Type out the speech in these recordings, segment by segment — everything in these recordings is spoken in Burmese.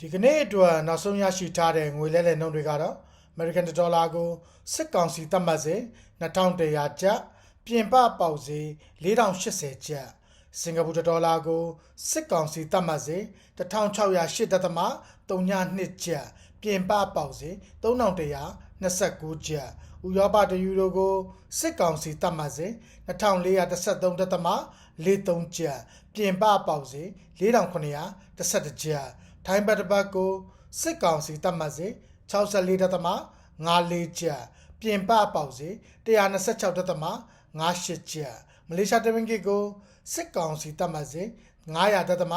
ဒီကနေ့အတွက်နောက်ဆုံးရရှိထားတဲ့ငွေလဲလှယ်နှုန်းတွေကတော့ American ဒေါ်လာကိုစစ်ကောင်စီသတ်မှတ်စေ2100ကျပ်ပြင်ပပေါက်စေ4080ကျပ်စင်ကာပူဒေါ်လာကိုစစ်ကောင်စီသတ်မှတ်စေ1608ဒသမ32ကျပ်ပြင်ပပေါက်စေ3129ကျပ်ဥရောပတယူရိုကိုစစ်ကောင်စီသတ်မှတ်စေ2413ဒသမ43ကျပ်ပြင်ပပေါက်စေ4911ကျပ် ထိုင်းဘတ်တစ်ပတ်ကိုစစ်ကောင်စီသတ်မှတ်စေ64ဒသမ54ကျပ်ပြင်ပပေါက်စေ126ဒသမ58ကျပ်မလေးရှားတမင်ကစ်ကိုစစ်ကောင်စီသတ်မှတ်စေ900ဒသမ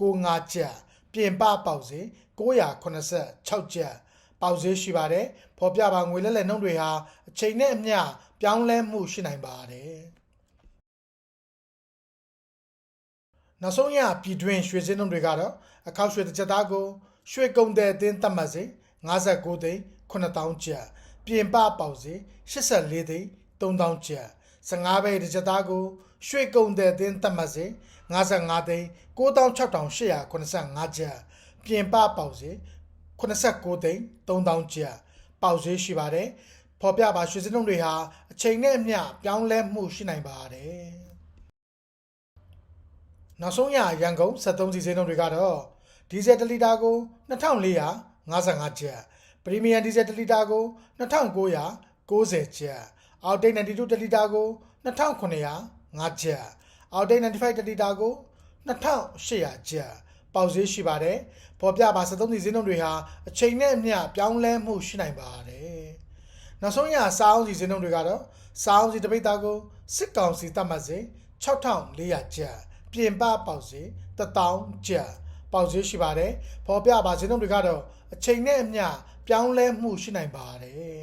95ကျပ်ပြင်ပပေါက်စေ986ကျပ်ပေါက်ဈေးရှိပါတယ်ဖော်ပြပါငွေလဲလှယ်နှုန်းတွေဟာအချိန်နဲ့အမျှပြောင်းလဲမှုရှိနိုင်ပါတယ် နောက်ဆုံးရပြည်တွင်းရွှေစင်းနှုန်းတွေကတော့အခောက်ရွှေတစ်ချက်သားကိုရွှေကုံတဲ့အသင်းသတ်မှတ်စေ59သိန်း9000ကျပ်ပြင်ပပေါက်စေ84သိန်း3000ကျပ်15ဘိတ်တစ်ချက်သားကိုရွှေကုံတဲ့အသင်းသတ်မှတ်စေ55သိန်း96,885ကျပ်ပြင်ပပေါက်စေ89သိန်း3000ကျပ်ပေါက်ဈေးရှိပါတယ်ဖော်ပြပါရွှေစင်းနှုန်းတွေဟာအချိန်နဲ့အမျှပြောင်းလဲမှုရှိနိုင်ပါတယ် နောက်ဆုံးရရန်ကုန်73စီစင်းနှုန်းတွေကတော့ဒီဇယ်1လီတာကို2455ကျပ်ပရီမီယံဒီဇယ်1လီတာကို2990ကျပ်အောက်တိတ်92တလီတာကို2905ကျပ်အောက်တိတ်95တလီတာကို2800ကျပ်ပေါက်ဈေးရှိပါတယ်ပေါ်ပြပါ73စီစင်းနှုန်းတွေဟာအချိန်နဲ့အမျှပြောင်းလဲမှုရှိနိုင်ပါတယ်နောက်ဆုံးရစားအောင်စီစင်းနှုန်းတွေကတော့စားအောင်စီတပိတ်သားကိုစစ်ကောင်စီတတ်မှတ်စေ6400ကျပ် ပြင်ပပေါက်စေ1000ကျပ်ပေါက်ဈေးရှိပါတယ်ပေါ်ပြပါစင်းနှုန်းတွေကတော့အချိန်နဲ့အမျှပြောင်းလဲမှုရှိနိုင်ပါတယ်